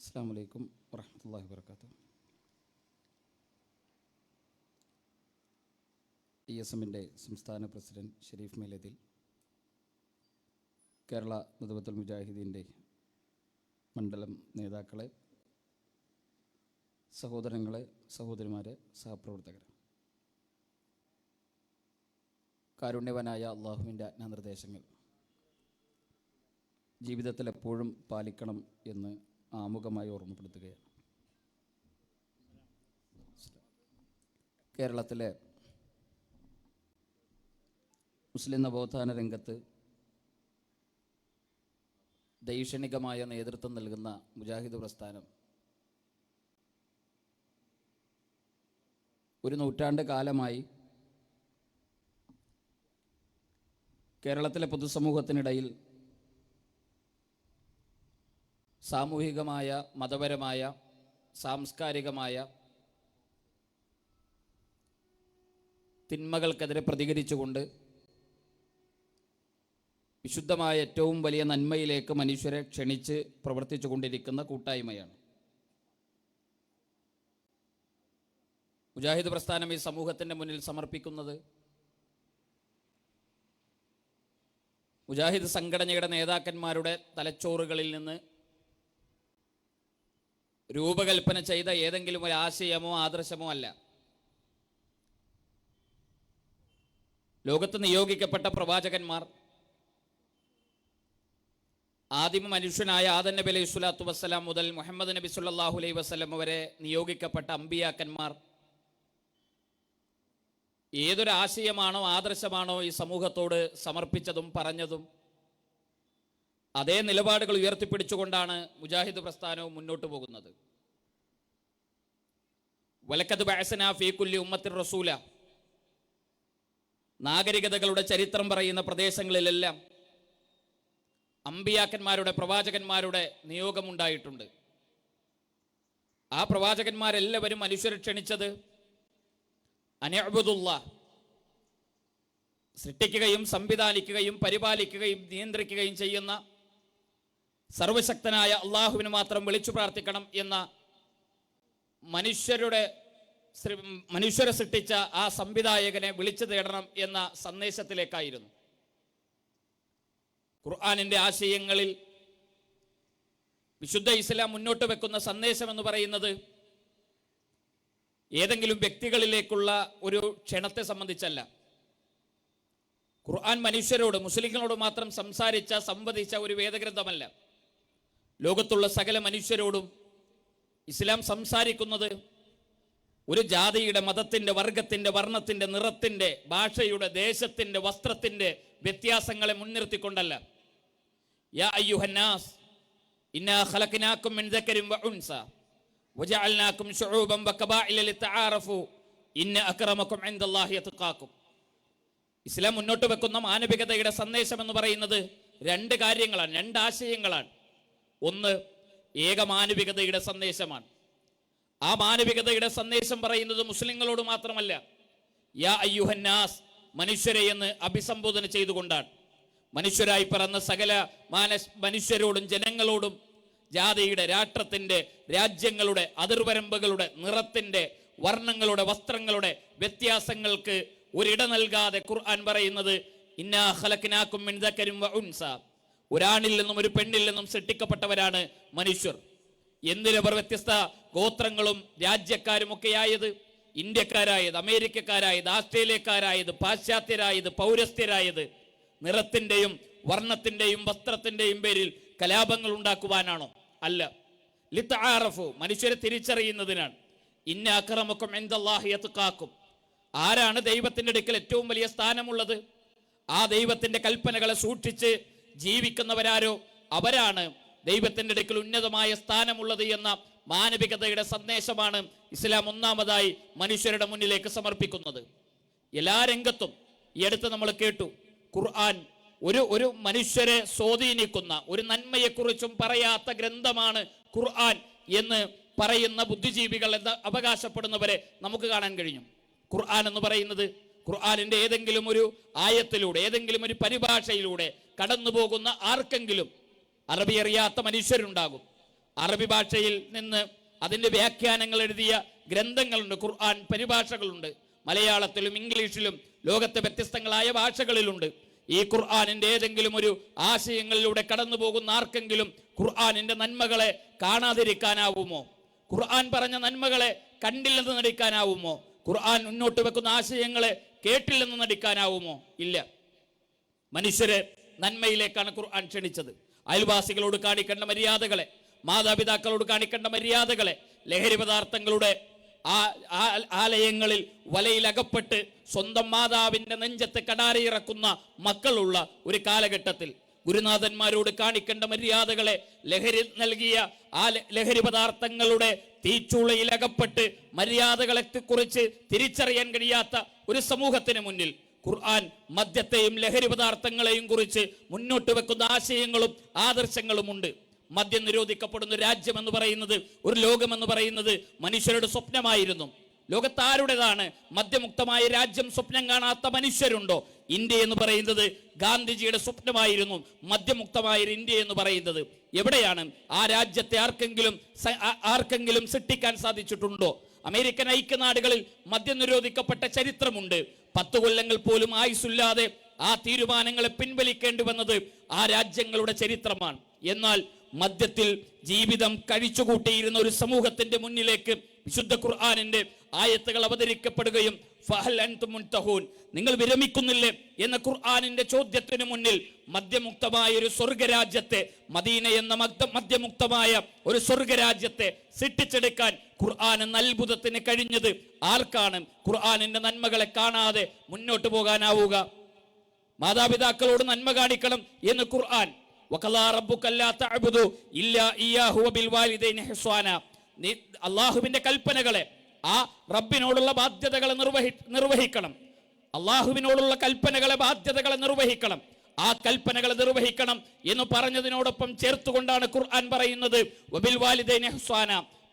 അസ്സാം വലൈക്കും വറഹമത്തല്ലാഹി വർക്കാത്തു ഇ എസ് എമ്മിന്റെ സംസ്ഥാന പ്രസിഡന്റ് ഷെരീഫ് മേലതിൽ കേരള മുതബത്തുൽ മുജാഹിദീന്റെ മണ്ഡലം നേതാക്കളെ സഹോദരങ്ങളെ സഹോദരിമാരെ സഹപ്രവർത്തകരെ. കാരുണ്യവനായ അള്ളാഹുവിന്റെ ആജ്ഞാനിർദ്ദേശങ്ങൾ ജീവിതത്തിൽ എപ്പോഴും പാലിക്കണം എന്ന് ആമുഖമായി ഓർമ്മപ്പെടുത്തുകയാണ്. കേരളത്തിലെ മുസ്ലിം നവോത്ഥാന രംഗത്ത് ദൈക്ഷണികമായ നേതൃത്വം നൽകുന്ന മുജാഹിദ് പ്രസ്ഥാനം ഒരു നൂറ്റാണ്ട് കാലമായി കേരളത്തിലെ പൊതുസമൂഹത്തിനിടയിൽ സാമൂഹികമായ മതപരമായ സാംസ്കാരികമായ തിന്മകൾക്കെതിരെ പ്രതികരിച്ചുകൊണ്ട് വിശുദ്ധമായ ഏറ്റവും വലിയ നന്മയിലേക്ക് മനുഷ്യരെ ക്ഷണിച്ച് പ്രവർത്തിച്ചു കൊണ്ടിരിക്കുന്ന കൂട്ടായ്മയാണ്. മുജാഹിദ് പ്രസ്ഥാനം ഈ സമൂഹത്തിന്റെ മുന്നിൽ സമർപ്പിക്കുന്നത് മുജാഹിദ് സംഘടനയുടെ നേതാക്കന്മാരുടെ തലച്ചോറുകളിൽ നിന്ന് രൂപകൽപ്പന ചെയ്ത ഏതെങ്കിലും ഒരു ആശയമോ ആദർശമോ അല്ല. ലോകത്ത് നിയോഗിക്കപ്പെട്ട പ്രവാചകന്മാർ ആദിമ മനുഷ്യനായ ആദൻ നബി അലൈഹി സ്വലാത്തു വസ്സലാം മുതൽ മുഹമ്മദ് നബി സുല്ലാഹു അലൈഹി വസ്ലം വരെ നിയോഗിക്കപ്പെട്ട അമ്പിയാക്കന്മാർ ഏതൊരാശയമാണോ ആദർശമാണോ ഈ സമൂഹത്തോട് സമർപ്പിച്ചതും പറഞ്ഞതും അതേ നിലപാടുകൾ ഉയർത്തിപ്പിടിച്ചുകൊണ്ടാണ് മുജാഹിദ് പ്രസ്ഥാനവും മുന്നോട്ട് പോകുന്നത്. വലക്കത് ബാസന കുല്ലി ഉമ്മത്തിർ റസൂല. നാഗരികതകളുടെ ചരിത്രം പറയുന്ന പ്രദേശങ്ങളിലെല്ലാം അമ്പിയാക്കന്മാരുടെ പ്രവാചകന്മാരുടെ നിയോഗമുണ്ടായിട്ടുണ്ട് ആ പ്രവാചകന്മാരെല്ലാവരും മനുഷ്യരെ ക്ഷണിച്ചത് അനഅബുദുള്ള സൃഷ്ടിക്കുകയും സംവിധാനിക്കുകയും പരിപാലിക്കുകയും നിയന്ത്രിക്കുകയും ചെയ്യുന്ന സർവശക്തനായ അള്ളാഹുവിന് മാത്രം വിളിച്ചു പ്രാർത്ഥിക്കണം എന്ന മനുഷ്യരുടെ മനുഷ്യരെ സൃഷ്ടിച്ച ആ സംവിധായകനെ വിളിച്ചു തേടണം എന്ന സന്ദേശത്തിലേക്കായിരുന്നു. ഖുർആാനിന്റെ ആശയങ്ങളിൽ വിശുദ്ധ ഇസ്ലാം മുന്നോട്ട് വെക്കുന്ന സന്ദേശം എന്ന് പറയുന്നത് ഏതെങ്കിലും വ്യക്തികളിലേക്കുള്ള ഒരു ക്ഷണത്തെ സംബന്ധിച്ചല്ല. ഖുർആൻ മനുഷ്യരോട് മുസ്ലിങ്ങളോട് മാത്രം സംസാരിച്ച സംവദിച്ച ഒരു വേദഗ്രന്ഥമല്ല. ലോകത്തുള്ള സകല മനുഷ്യരോടും ഇസ്ലാം സംസാരിക്കുന്നത് ഒരു ജാതിയുടെ മതത്തിന്റെ വർഗത്തിന്റെ വർണത്തിന്റെ നിറത്തിന്റെ ഭാഷയുടെ ദേശത്തിന്റെ വസ്ത്രത്തിന്റെ വ്യത്യാസങ്ങളെ മുൻനിർത്തിക്കൊണ്ടല്ല. യാ അയ്യുഹന്നാസ് ഇന്നാ ഖലഖനാക്കും മിൻ ദക്കരിൻ വ ഉൻസ വജഅൽനാകും ശുഊബൻ വകബാഇല ലിതആറഫു ഇന്ന അക്രമക്കും ഇൻദല്ലാഹി ഇസ്ലാം മുന്നോട്ട് വെക്കുന്ന മാനവികതയുടെ സന്ദേശം എന്ന് പറയുന്നത് രണ്ട് കാര്യങ്ങളാണ് രണ്ട് ആശയങ്ങളാണ്. ഒന്ന് ഏകമാനവികതയുടെ സന്ദേശമാണ്. ആ മാനവികതയുടെ സന്ദേശം പറയുന്നത് മുസ്ലിങ്ങളോട് മാത്രമല്ല യാ അയ്യുഹന്നാസ് മനുഷ്യരെ എന്ന് അഭിസംബോധന ചെയ്തുകൊണ്ടാണ്. മനുഷ്യരായി പിറന്ന സകല മാനസ് മനുഷ്യരോടും ജനങ്ങളോടും ജാതിയുടെ രാഷ്ട്രത്തിന്റെ രാജ്യങ്ങളുടെ അതിർവരമ്പുകളുടെ നിറത്തിന്റെ വർണങ്ങളുടെ വസ്ത്രങ്ങളുടെ വ്യത്യാസങ്ങൾക്ക് ഒരിട നൽകാതെ ഖുർആൻ പറയുന്നത് ഇന്നാ ഹലക്കിനാക്കും മിൻ ദക്കരിൻ വ ഉൻസ ഒരാണിൽ നിന്നും ഒരു പെണ്ണിൽ നിന്നും സൃഷ്ടിക്കപ്പെട്ടവരാണ് മനുഷ്യർ. എന്തിനവർ വ്യത്യസ്ത ഗോത്രങ്ങളും രാജ്യക്കാരും ഒക്കെ ആയത് ഇന്ത്യക്കാരായത് അമേരിക്കക്കാരായത് ആസ്ട്രേലിയക്കാരായത് പാശ്ചാത്യരായത് പൗരസ്ത്യരായത്. നിറത്തിന്റെയും വർണത്തിന്റെയും വസ്ത്രത്തിന്റെയും പേരിൽ കലാപങ്ങൾ ഉണ്ടാക്കുവാനാണോ? അല്ല. ലിത്താറഫു മനുഷ്യരെ തിരിച്ചറിയുന്നതിനാണ്. ഇന്ന അക്രമക്കും എന്തല്ലാഹിയത്ത് കാക്കും ആരാണ് ദൈവത്തിന്റെ അടുക്കൽ ഏറ്റവും വലിയ സ്ഥാനമുള്ളത്? ആ ദൈവത്തിന്റെ കൽപ്പനകളെ സൂക്ഷിച്ച് ജീവിക്കുന്നവരാരോ അവരാണ് ദൈവത്തിന്റെ അടുക്കൽ ഉന്നതമായ സ്ഥാനമുള്ളത് എന്ന മാനവികതയുടെ സന്ദേശമാണ് ഇസ്ലാം ഒന്നാമതായി മനുഷ്യരുടെ മുന്നിലേക്ക് സമർപ്പിക്കുന്നത്. എല്ലാ രംഗത്തും ഈ അടുത്ത് നമ്മൾ കേട്ടു ഖുർആൻ ഒരു ഒരു മനുഷ്യരെ സ്വാധീനിക്കുന്ന ഒരു നന്മയെക്കുറിച്ചും പറയാത്ത ഗ്രന്ഥമാണ് ഖുർആൻ എന്ന് പറയുന്ന ബുദ്ധിജീവികൾ എന്ന് അവകാശപ്പെടുന്നവരെ നമുക്ക് കാണാൻ കഴിഞ്ഞു. ഖുർആൻ എന്ന് പറയുന്നത് ഖുർആനിന്റെ ഏതെങ്കിലും ഒരു ആയത്തിലൂടെ ഏതെങ്കിലും ഒരു പരിഭാഷയിലൂടെ കടന്നു പോകുന്ന ആർക്കെങ്കിലും അറബി അറിയാത്ത മനുഷ്യരുണ്ടാകും. അറബി ഭാഷയിൽ നിന്ന് അതിന്റെ വ്യാഖ്യാനങ്ങൾ എഴുതിയ ഗ്രന്ഥങ്ങളുണ്ട് ഖുർആൻ പരിഭാഷകളുണ്ട്. മലയാളത്തിലും ഇംഗ്ലീഷിലും ലോകത്തെ വ്യത്യസ്തങ്ങളായ ഭാഷകളിലുണ്ട്. ഈ ഖുർആാനിന്റെ ഏതെങ്കിലും ഒരു ആശയങ്ങളിലൂടെ കടന്നു പോകുന്ന ആർക്കെങ്കിലും ഖുർആാനിന്റെ നന്മകളെ കാണാതിരിക്കാനാവുമോ? ഖുർആൻ പറഞ്ഞ നന്മകളെ കണ്ടില്ലെന്ന് നടിക്കാനാവുമോ? ഖുർആൻ മുന്നോട്ട് വെക്കുന്ന ആശയങ്ങളെ കേട്ടില്ലെന്ന് നടിക്കാനാവുമോ? ഇല്ല. മനുഷ്യരെ നന്മയിലേക്കാണ് ഖുർആൻ ക്ഷണിച്ചത്. അയൽവാസികളോട് കാണിക്കേണ്ട മര്യാദകളെ മാതാപിതാക്കളോട് കാണിക്കേണ്ട മര്യാദകളെ ലഹരി പദാർത്ഥങ്ങളുടെ ആലയങ്ങളിൽ വലയിലകപ്പെട്ട് സ്വന്തം മാതാവിന്റെ നെഞ്ചത്ത് കടാരയിറക്കുന്ന മക്കളുള്ള ഒരു കാലഘട്ടത്തിൽ ഗുരുനാഥന്മാരോട് കാണിക്കേണ്ട മര്യാദകളെ ലഹരി നൽകിയ ആ ലഹരി പദാർത്ഥങ്ങളുടെ തീച്ചൂളയിലകപ്പെട്ട് മര്യാദകളെ കുറിച്ച് തിരിച്ചറിയാൻ കഴിയാത്ത ഒരു സമൂഹത്തിന് മുന്നിൽ ഖുർആൻ മദ്യത്തെയും ലഹരി പദാർത്ഥങ്ങളെയും കുറിച്ച് മുന്നോട്ട് വെക്കുന്ന ആശയങ്ങളും ആദർശങ്ങളുമുണ്ട് മദ്യം നിരോധിക്കപ്പെടുന്ന രാജ്യം എന്ന് പറയുന്നത് ഒരു ലോകമെന്ന് പറയുന്നത് മനുഷ്യരുടെ സ്വപ്നമായിരുന്നു. ലോകത്താരുടേതാണ്? മദ്യമുക്തമായ രാജ്യം സ്വപ്നം കാണാത്ത മനുഷ്യരുണ്ടോ? ഇന്ത്യ എന്ന് പറയുന്നത് ഗാന്ധിജിയുടെ സ്വപ്നമായിരുന്നു മദ്യമുക്തമായ ഒരു ഇന്ത്യ എന്ന് പറയുന്നത്. എവിടെയാണ്? ആ രാജ്യത്തെ ആർക്കെങ്കിലും ആർക്കെങ്കിലും സൃഷ്ടിക്കാൻ സാധിച്ചിട്ടുണ്ടോ? അമേരിക്കൻ ഐക്യനാടുകളിൽ മദ്യം നിരോധിക്കപ്പെട്ട ചരിത്രമുണ്ട്. പത്ത് കൊല്ലങ്ങൾ പോലും ആയുസില്ലാതെ ആ തീരുമാനങ്ങളെ പിൻവലിക്കേണ്ടി വന്നത് ആ രാജ്യങ്ങളുടെ ചരിത്രമാണ്. എന്നാൽ മദ്യത്തിൽ ജീവിതം കഴിച്ചുകൂട്ടിയിരുന്ന ഒരു സമൂഹത്തിന്റെ മുന്നിലേക്ക് വിശുദ്ധ ഖുർആാനിന്റെ ആയത്തുകൾ അവതരിക്കപ്പെടുകയും നിങ്ങൾ വിരമിക്കുന്നില്ലേ എന്ന ഖുർആാനിന്റെ ചോദ്യത്തിന് മുന്നിൽ മദ്യമുക്തമായ ഒരു സ്വർഗരാജ്യത്തെ മദീന എന്ന മദ്യ- മദ്യമുക്തമായ ഒരു സ്വർഗരാജ്യത്തെ സിട്ടിച്ചെടുക്കാൻ ഖുർആൻ എന്ന അത്ഭുതത്തിന് കഴിഞ്ഞത് ആർക്കാണ്? ഖുർആാനിന്റെ നന്മകളെ കാണാതെ മുന്നോട്ട് പോകാനാവുക. മാതാപിതാക്കളോട് നന്മ കാണിക്കണം എന്ന് ഖുർആൻ. അള്ളാഹുവിന്റെ കൽപ്പനകളെ ആ റബ്ബിനോടുള്ള ബാധ്യതകളെ നിർവഹി നിർവഹിക്കണം. അള്ളാഹുവിനോടുള്ള കൽപ്പനകളെ ബാധ്യതകളെ നിർവഹിക്കണം. ആ കൽപ്പനകളെ നിർവഹിക്കണം എന്ന് പറഞ്ഞതിനോടൊപ്പം ചേർത്തുകൊണ്ടാണ് ഖുർആൻ പറയുന്നത്. വബിൽ വാലിദൈൻ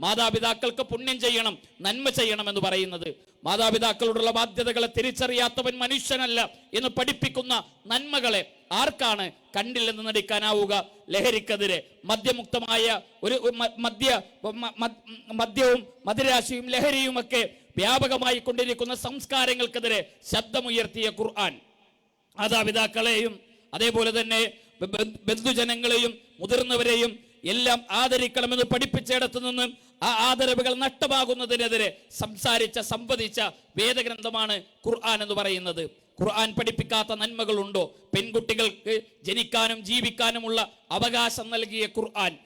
മാതാപിതാക്കൾക്ക് പുണ്യം ചെയ്യണം നന്മ ചെയ്യണം എന്ന് പറയുന്നത്. മാതാപിതാക്കളോടുള്ള ബാധ്യതകളെ തിരിച്ചറിയാത്തവൻ മനുഷ്യനല്ല എന്ന് പഠിപ്പിക്കുന്ന നന്മകളെ ആർക്കാണ് കണ്ടില്ലെന്ന് നടിക്കാനാവുക? ലഹരിക്കെതിരെ. മദ്യമുക്തമായ ഒരു മദ്യ മദ്യവും മദിരാശിയും ലഹരിയുമൊക്കെ വ്യാപകമായി കൊണ്ടിരിക്കുന്ന സംസ്കാരങ്ങൾക്കെതിരെ ശബ്ദമുയർത്തിയ ഖുർആൻ. മാതാപിതാക്കളെയും അതേപോലെ തന്നെ ബന്ധുജനങ്ങളെയും മുതിർന്നവരെയും എല്ലാം ആദരിക്കണമെന്ന് പഠിപ്പിച്ചിടത്തു നിന്ന് ആ ആദരവുകൾ നഷ്ടമാകുന്നതിനെതിരെ സംസാരിച്ച സംവദിച്ച വേദഗ്രന്ഥമാണ് ഖുർആൻ എന്ന് പറയുന്നത്. ഖുർആൻ പഠിപ്പിക്കാത്ത നന്മകളുണ്ടോ? പെൺകുട്ടികൾക്ക് ജനിക്കാനും ജീവിക്കാനുമുള്ള അവകാശം നൽകിയ ഖുർആൻ.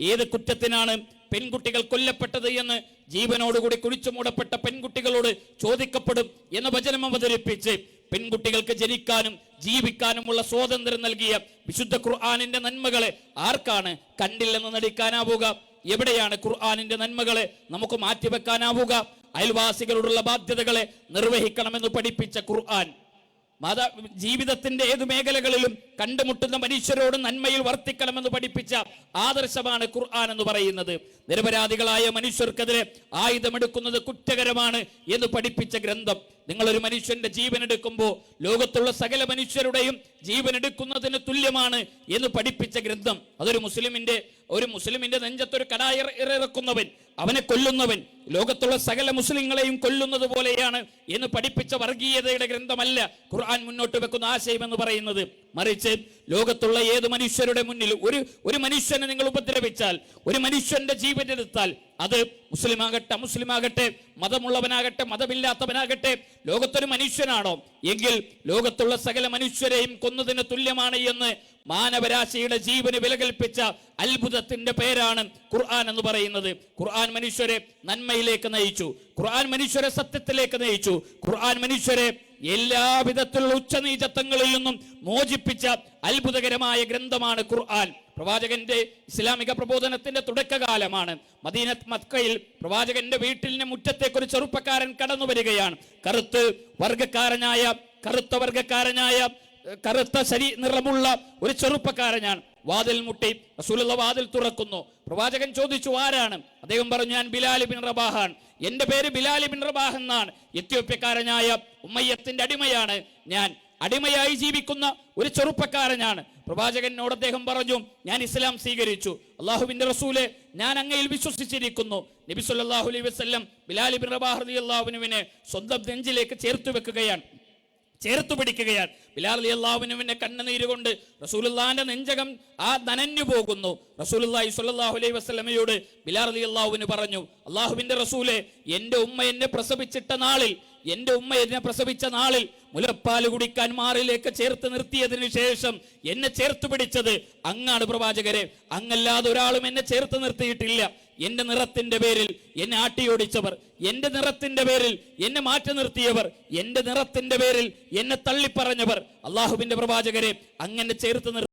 ഏത് കുറ്റത്തിനാണ് പെൺകുട്ടികൾ കൊല്ലപ്പെട്ടത് എന്ന് ജീവനോടുകൂടി കുഴിച്ചു മൂടപ്പെട്ട പെൺകുട്ടികളോട് ചോദിക്കപ്പെടും എന്ന വചനം അവതരിപ്പിച്ച് പെൺകുട്ടികൾക്ക് ജനിക്കാനും ജീവിക്കാനുമുള്ള സ്വാതന്ത്ര്യം നൽകിയ വിശുദ്ധ ഖുർആാനിന്റെ നന്മകളെ ആർക്കാണ് കണ്ടില്ലെന്ന് നടിക്കാനാവുക? എവിടെയാണ് ഖുർആാനിന്റെ നന്മകളെ നമുക്ക് മാറ്റിവെക്കാനാവുക? അയൽവാസികളോടുള്ള ബാധ്യതകളെ നിർവഹിക്കണമെന്ന് പഠിപ്പിച്ച ഖുർആൻ മാതാ ജീവിതത്തിന്റെ ഏത് മേഖലകളിലും കണ്ടുമുട്ടുന്ന മനുഷ്യരോട് നന്മയിൽ വർത്തിക്കണമെന്ന് പഠിപ്പിച്ച ആദർശമാണ് ഖുർആൻ എന്ന് പറയുന്നത്. നിരപരാധികളായ മനുഷ്യർക്കെതിരെ ആയുധമെടുക്കുന്നത് കുറ്റകരമാണ് എന്ന് പഠിപ്പിച്ച ഗ്രന്ഥം. നിങ്ങളൊരു മനുഷ്യന്റെ ജീവൻ എടുക്കുമ്പോൾ ലോകത്തുള്ള സകല മനുഷ്യരുടെയും ജീവൻ എടുക്കുന്നതിന് തുല്യമാണ് എന്ന് പഠിപ്പിച്ച ഗ്രന്ഥം. അതൊരു മുസ്ലിമിന്റെ ഒരു മുസ്ലിമിന്റെ നെഞ്ചത്തൊരു കടായ ഇറക്കുന്നവൻ അവനെ കൊല്ലുന്നവൻ ലോകത്തുള്ള സകല മുസ്ലിങ്ങളെയും കൊല്ലുന്നത് പോലെയാണ് എന്ന് പഠിപ്പിച്ച വർഗീയതയുടെ ഗ്രന്ഥമല്ല ഖുർആൻ മുന്നോട്ട് വെക്കുന്ന ആശയം എന്ന് പറയുന്നത്. മറിച്ച് ലോകത്തുള്ള ഏത് മനുഷ്യരുടെ മുന്നിൽ ഒരു ഒരു മനുഷ്യനെ നിങ്ങൾ ഉപദ്രവിച്ചാൽ ഒരു മനുഷ്യന്റെ ജീവൻ എടുത്താൽ അത് മുസ്ലിമാകട്ടെ മുസ്ലിമാകട്ടെ മതമുള്ളവനാകട്ടെ മതമില്ലാത്തവനാകട്ടെ ലോകത്തൊരു മനുഷ്യനാണോ? എങ്കിൽ ലോകത്തുള്ള സകല മനുഷ്യരെയും കൊന്നതിന് തുല്യമാണ് എന്ന് മാനവരാശിയുടെ ജീവന് വിലകൽപ്പിച്ച അത്ഭുതത്തിന്റെ പേരാണ് ഖുർആൻ എന്ന് പറയുന്നത്. ഖുർആൻ മനുഷ്യരെ നന്മയിലേക്ക് നയിച്ചു. ഖുർആൻ മനുഷ്യരെ സത്യത്തിലേക്ക് നയിച്ചു. ഖുർആൻ മനുഷ്യരെ എല്ലാവിധത്തിലുള്ള ഉച്ചനീചത്വങ്ങളിൽ നിന്നും മോചിപ്പിച്ച അത്ഭുതകരമായ ഗ്രന്ഥമാണ് ഖുർആൻ. പ്രവാചകന്റെ ഇസ്ലാമിക പ്രബോധനത്തിന്റെ തുടക്കകാലമാണ്. മദീനത്ത് മക്കയിൽ പ്രവാചകന്റെ വീട്ടിലിന്റെ മുറ്റത്തേക്ക് ഒരു ചെറുപ്പക്കാരൻ കടന്നു വരികയാണ് കറുത്ത് വർഗക്കാരനായ കറുത്ത വർഗക്കാരനായ കറുത്ത ശരി നിറമുള്ള ഒരു ചെറുപ്പക്കാരനാണ് വാതിൽ മുട്ടി റസൂലുള്ള വാതിൽ തുറക്കുന്നു. പ്രവാചകൻ ചോദിച്ചു ആരാണ്? അദ്ദേഹം പറഞ്ഞു ഞാൻ ബിലാലി ബിൻ റബാഹാൻ എന്റെ പേര് ബിലാലി ബിൻ റബാഹ് എന്നാണ്. എത്യോപ്യക്കാരനായ ഉമ്മയ്യത്തിന്റെ അടിമയാണ് ഞാൻ. അടിമയായി ജീവിക്കുന്ന ഒരു ചെറുപ്പക്കാരനാണ്. പ്രവാചകനോട് അദ്ദേഹം പറഞ്ഞു ഞാൻ ഇസ്ലാം സ്വീകരിച്ചു. അള്ളാഹുവിന്റെ റസൂലെ ഞാൻ അങ്ങയിൽ വിശ്വസിച്ചിരിക്കുന്നു. നബി സല്ലല്ലാഹു അലൈഹി വസല്ലം ബിലാൽ ബിൻ റബാഹ് റളിയല്ലാഹുവിനെ സ്വന്തം നെഞ്ചിലേക്ക് ചേർത്ത് വെക്കുകയാണ്. ചേർത്ത് പിടിക്കുകയാണ്. ബിലാൽ അലി അള്ളാഹുവിനുവിന്റെ കണ്ണുനീര് കൊണ്ട് റസൂലുള്ളാന്റെ നെഞ്ചകം ആ നനഞ്ഞു പോകുന്നു. റസൂലുള്ളാഹി സ്വല്ലല്ലാഹു അലൈഹി വസല്ലമയോട് ബിലാൽ അലി അള്ളാഹുവിന് പറഞ്ഞു അള്ളാഹുവിന്റെ റസൂലെ എന്റെ ഉമ്മ എന്നെ പ്രസവിച്ചിട്ട നാളിൽ എന്റെ ഉമ്മ എന്നെ പ്രസവിച്ച നാളിൽ മുലപ്പാൽ കുടിക്കാൻ മാറിലേക്ക് ചേർത്ത് നിർത്തിയതിനു ശേഷം എന്നെ ചേർത്ത് പിടിച്ചത് അങ്ങാണ് പ്രവാചകരെ. അങ്ങല്ലാതെ ഒരാളും എന്നെ ചേർത്ത് നിർത്തിയിട്ടില്ല. എന്റെ നിറത്തിന്റെ പേരിൽ എന്നെ ആട്ടിയോടിച്ചവർ എന്റെ നിറത്തിന്റെ പേരിൽ എന്നെ മാറ്റി നിർത്തിയവർ എന്റെ നിറത്തിന്റെ പേരിൽ എന്നെ തള്ളിപ്പറഞ്ഞവർ. അള്ളാഹുവിന്റെ പ്രവാചകരെ അങ്ങനെ ചേർത്ത്